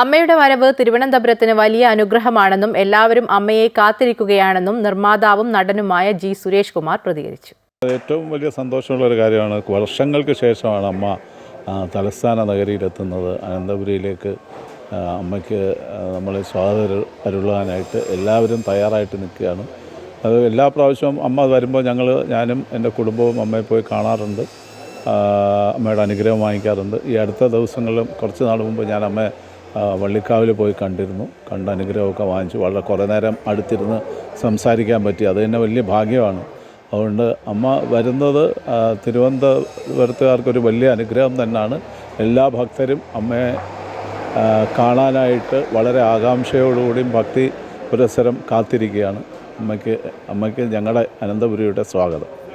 അമ്മയുടെ വരവ് തിരുവനന്തപുരത്തിന് വലിയ അനുഗ്രഹമാണെന്നും എല്ലാവരും അമ്മയെ കാത്തിരിക്കുകയാണെന്നും നിർമ്മാതാവും നടനുമായ ജി സുരേഷ് കുമാർ പ്രതികരിച്ചു. ഏറ്റവും വലിയ സന്തോഷമുള്ള ഒരു കാര്യമാണ്. വർഷങ്ങൾക്ക് ശേഷമാണ് അമ്മ തലസ്ഥാന നഗരിയിലെത്തുന്നത്. അനന്തപുരിയിലേക്ക് അമ്മയ്ക്ക് നമ്മളെ സ്വാതന്ത്ര്യ അരുളാനായിട്ട് എല്ലാവരും തയ്യാറായിട്ട് നിൽക്കുകയാണ്. അത് എല്ലാ പ്രാവശ്യവും അമ്മ വരുമ്പോൾ ഞങ്ങൾ ഞാനും എന്റെ കുടുംബവും അമ്മയെ പോയി കാണാറുണ്ട്. അമ്മയുടെ അനുഗ്രഹം വാങ്ങിക്കാറുണ്ട്. ഈ അടുത്ത ദിവസങ്ങളിലും കുറച്ച് നാൾ മുമ്പ് ഞാൻ അമ്മയെ വള്ളിക്കാവിൽ പോയി കണ്ടിരുന്നു. കണ്ട അനുഗ്രഹമൊക്കെ വാങ്ങിച്ചു. വളരെ കുറേ നേരം അടുത്തിരുന്ന് സംസാരിക്കാൻ പറ്റി. അത് തന്നെ വലിയ ഭാഗ്യമാണ്. അതുകൊണ്ട് അമ്മ വരുന്നത് തിരുവനന്തപുരത്തുകാർക്കൊരു വലിയ അനുഗ്രഹം തന്നെയാണ്. എല്ലാ ഭക്തരും അമ്മയെ കാണാനായിട്ട് വളരെ ആകാംക്ഷയോടുകൂടിയും ഭക്തി പുരസരം കാത്തിരിക്കുകയാണ്. അമ്മയ്ക്ക് അമ്മയ്ക്ക് ഞങ്ങളുടെ അനന്തപുരിയുടെ സ്വാഗതം.